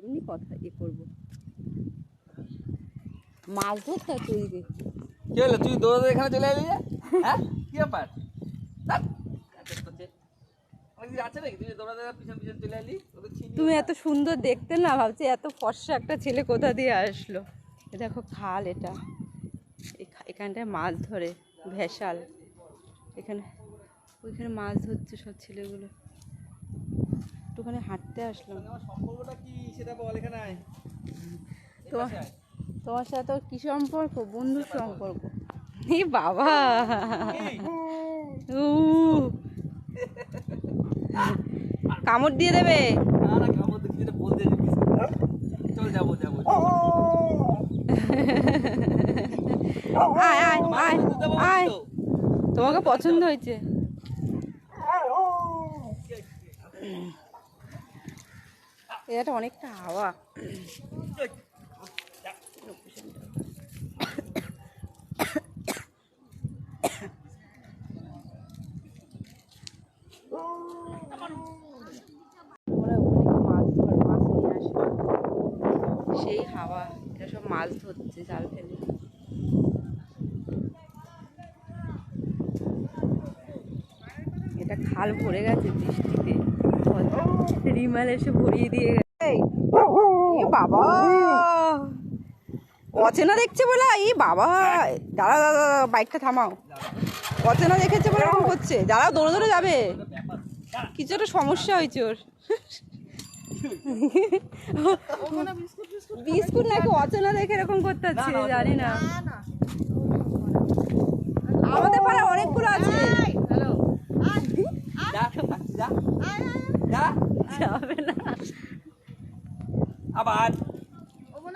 এমনি কথা এ করব। মাছ ধরতে আছে ওইদিকে কি হলো? তুই দৌড়ে এখানে চলে এলি? হ্যাঁ? কি ব্যাপার? তুই তুমি এত সুন্দর দেখতে না ভাবছি এত ফর্সা একটা ছেলে কোথা দিয়ে আসলো। দেখো খাল এটা। এখা- এখানটায় মাছ ধরে ভেসাল। এখানে ওইখানে মাছ ধরছে সব ছেলেগুলো। একটুখানি হাঁটতে আসলাম সম্পর্কটা কি সেটা বল এখানে আয় তোমার তোমার সাথে কি সম্পর্ক বন্ধুর সম্পর্ক এই বাবা উ কামড় দিয়ে দেবে না না কামড় দেখি যেটা বলতে যাচ্ছিস চল যাব যাব আয় আয় আয় আয় তোমাকে পছন্দ হয়েছে এটা অনেকটা হাওয়া। সেই হাওয়া, এটা সব মাছ ধরছে জাল ফেলে। এটা খাল ভরে গেছে বৃষ্টিতে। রিমাল এসে ভরিয়ে দিয়ে বাবা। অচেনা দেখছে বলে? এই বাবা দাঁড়া দাদা দাঁড়া, বাইকটা থামাও। অচেনা দেখেছে বলে এরকম করছে? দাঁড়া দৌড়ে দৌড়ে যাবে। কিছু একটা সমস্যা হয়েছে ওর। বিস্কুট নাকি অচেনা দেখে এরকম করতে হচ্ছে জানি না। আমাদের পাড়ায় অনেকগুলো আছে। যা। যাবে না। আবার।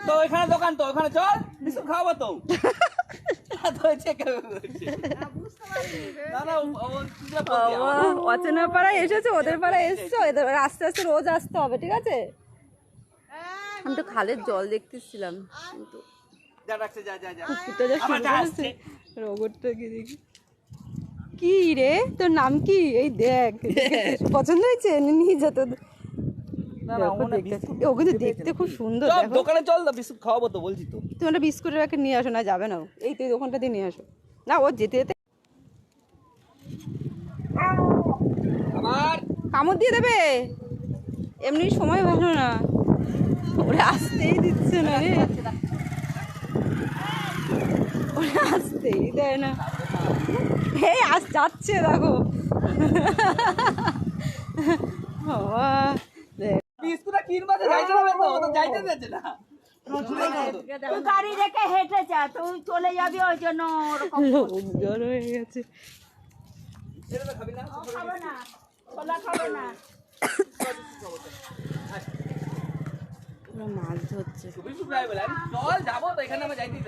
তো ওইখানে দোকান তো ওখানে চল বিস্কুট খাওয়াবো তো। তো হচ্ছে কেউ বলছে। না না ও- ও কিছুটা বলছে আমার। বাবা, অচেনা পাড়ায় এসেছে ওদের পাড়ায় এসছো এদের আস্তে আস্তে রোজ আসতে হবে ঠিক আছে? আমি তো খালের জল দেখতেছিলাম কিন্তু যা যা যা যা। যা যা কি রে? তোর নাম কি? এই দেখ। পছন্দ হয়েছে? নিয়ে যেত না না দেখো ওখানে দেখতে বিস্কুট এ, ও কিন্তু দেখতে খুব সুন্দর দোকানে চল না বিস্কুট খাওয়াবো তো বলছি তো। তুমি একটা বিস্কুটের প্যাকেট নিয়ে আসো না যাবে না এই তো এই দোকানটা দিয়ে নিয়ে আসো। না ও যেতে যেতে কামড় দিয়ে দেবে। এমনি সময় ভালো না। ওরা আসতেই দিচ্ছে না রে। ওরা আসতেই দেয় না। এই আস যাচ্ছে দেখো। বাবা দেখ বিস্কুটটা কিনবা তো যাইতে হবে তো ও তো যাইতে দিচ্ছে না। তুই গাড়ি রেখে হেঁটে যা তুই চলে যাবি ওই জন্য ওরকম লোকজন হয়ে গেছে। এটা না খাবে না ছোলা খাবে না। মাছ ধরছে। চল যাব তো এখানে আমার যাইতেই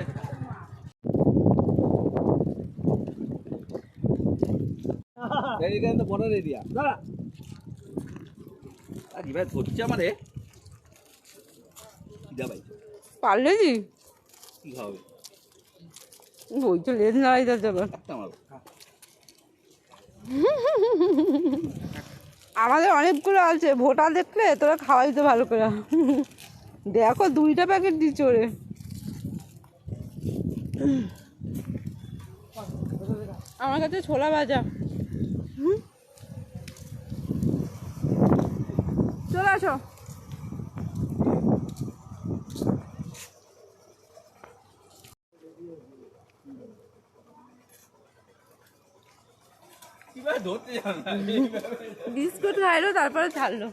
এখানে তো বর্ডার এরিয়া। দাঁড়া। আর ভাই ধরছে আমারে যা ভাই। পারলে কি কি ওই তো লেজ নাড়াই যাচ্ছে আবার। আমাদের অনেকগুলো আছে ভোটা দেখলে তোরা খাওয়াই তো ভালো করে। দেখো দুইটা প্যাকেট দিচ্ছ ওরে। আমার কাছে ছোলা ভাজা? চলে আসো কীভাবে ধরতে যাবে না বিস্কুট খাইলো তারপরে ছাড়লো।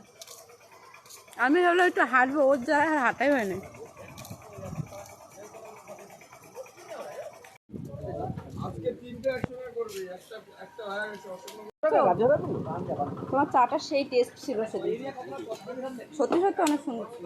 আমি ভাবলাম একটু হাঁটবো ওর আর হাঁটাই হয় না। তোমার চাটা সেই টেস্ট ছিল সেদিন। সত্যি সত্যি অনেক সুন্দর ছিল।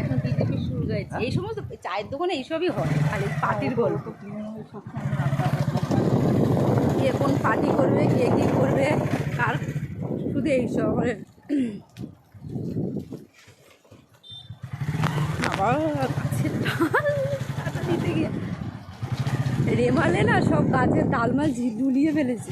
এখন বিজেপি শুরু হয়েছে। এই সমস্ত চায়ের দোকানে এইসবই হয় খালি পার্টির গল্প কে কোন পার্টি করবে কে কি করবে কার শুধু এইসব আবার গাছের ডাল। দিতে গিয়ে। রেমালে না সব গাছের ডালমাল ঝি- ঝুলিয়ে ফেলেছে।